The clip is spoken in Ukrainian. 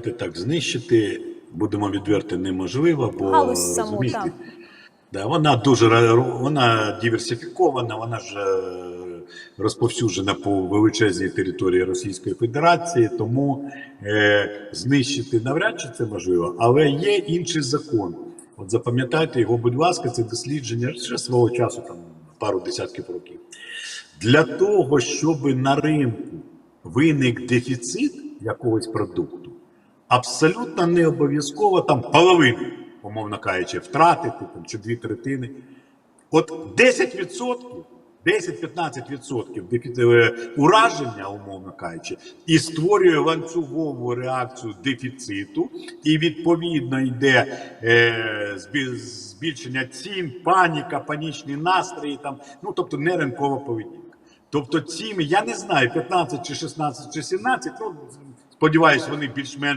Так, знищити, будемо відверти, неможливо, бо Галузь саму, розумієте, так. Да, вона дуже вона диверсифікована, вона ж е, розповсюджена по величезній території Російської Федерації, тому е, знищити навряд чи це можливо, але є інший закон. От запам'ятайте його, будь ласка, це дослідження ще свого часу, там пару десятків років. Для того, щоб на ринку виник дефіцит якогось продукту, абсолютно не обов'язково там половину, умовно кажучи, втратити там, чи дві третини. От 10%, 10-15% дефі- е, ураження, умовно кажучи, і створює ланцюгову реакцію дефіциту, і відповідно йде е, збільшення цін, паніка, панічні настрої, там, ну тобто не ринкова поведінка. Тобто ці, я не знаю, 15 чи 16 чи 17, ну сподіваюсь, вони більш-менш